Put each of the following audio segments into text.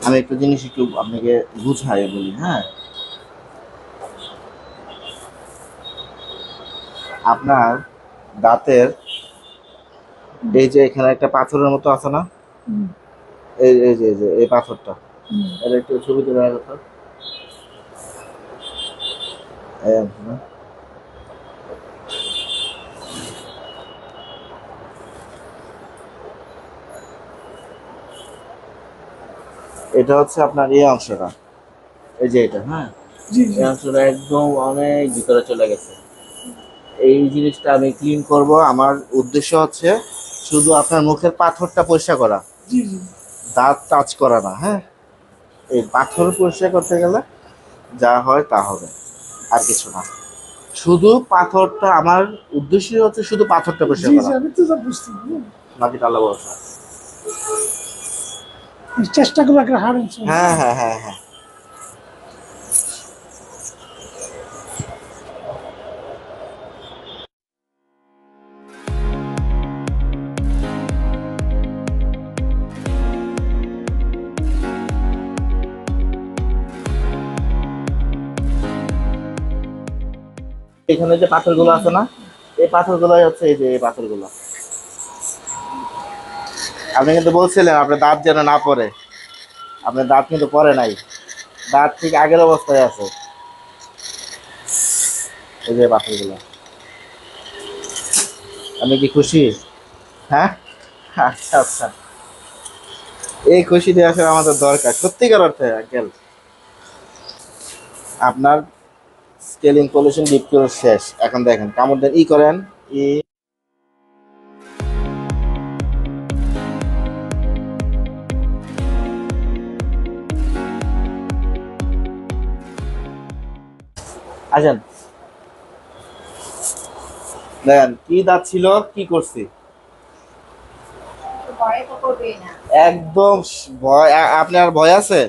আমি একটা জিনিস একটু আপনাকে বুঝাই বলি হ্যাঁ? আপনার দাঁতের এই যে এখানে একটা পাথরের মতো আছে না? হুম, এই এই যে এই যে এই পাথরটা। হুম। এটা একটু ছবি তুলে রাখো তো এই আছে না? এটা হচ্ছে আপনার এই অংশটা। এই যে এটা হ্যাঁ? এই অংশটা একদম অনেক ভিতরে চলে গেছে। এই জিনিসটা আমি ক্লিন করব। আমার উদ্দেশ্য হচ্ছে শুধু আপনার মুখের পাথরটা পরিষ্কার করা। দাঁত টাচ করা না হ্যাঁ? এই পাথর পরিষ্কার করতে গেলে যা হয় তা হবে আর কিছু না। শুধু পাথরটা আমার উদ্দেশ্য হচ্ছে শুধু পাথরটা পরিষ্কার করা। বাকিটা আল্লাহ ভরসা। চেষ্টা করব একটা হার হ্যাঁ হ্যাঁ হ্যাঁ হ্যাঁ। এখানে যে পাথরগুলো আছে না, এই পাথরগুলোই হচ্ছে এই যে এই পাথরগুলো। আপনি কিন্তু বলছিলেন আপনার দাঁত যেন না পড়ে। আপনার দাঁত কিন্তু পরে নাই। দাঁত ঠিক আগের অবস্থায় আছে। এই যে পাথরগুলো আপনি কি খুশি? হ্যাঁ? আচ্ছা আচ্ছা। এই খুশিটা আসলে আমাদের দরকার। সত্যিকার অর্থে, আঙ্কেল, আপনার স্কেলিং পলিউশন ডিপ শেষ। এখন দেখেন, কামড় দেন, ই করেন, ই আসেন। দেখেন কি দাঁত ছিল কি করছি? একদম ভয় আপনার ভয় আছে?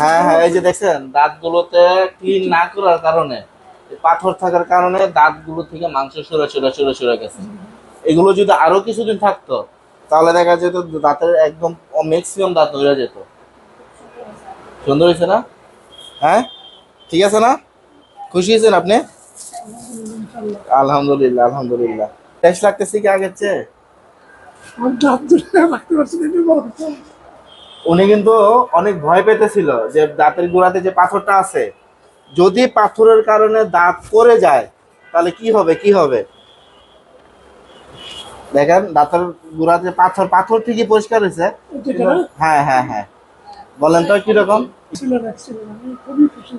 হ্যাঁ হ্যাঁ এই যে দেখছেন দাঁতগুলোতে ক্লিন না করার কারণে পাথর থাকার কারণে দাঁতগুলো থেকে মাংস সরে সরে সরে সরে গেছে। এগুলো যদি আরও কিছুদিন থাকতো তাহলে দেখা যেত দাঁতের একদম ম্যাক্সিমাম দাঁত ধরে যেত। সুন্দর হয়েছে না? হ্যাঁ? ঠিক আছে না? খুশি হয়েছেন আপনি? আলহামদুলিল্লাহ আলহামদুলিল্লাহ। টেস্ট লাগতেছে কি আগের চেয়ে। উনি কিন্তু অনেক ভয় পেতেছিল যে দাঁতের গোড়াতে যে পাথরটা আছে। যদি পাথরের কারণে দাঁত পড়ে যায় তাহলে কি হবে কি হবে? দেখেন দাঁতের গোড়াতে পাথর পাথর ঠিকই পরিষ্কার হয়েছে। হ্যাঁ হ্যাঁ হ্যাঁ। বলেন তো কীরকম? খুবই খুশি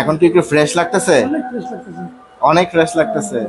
এখন কি একটু ফ্রেশ লাগতেছে? অনেক ফ্রেশ লাগতেছে।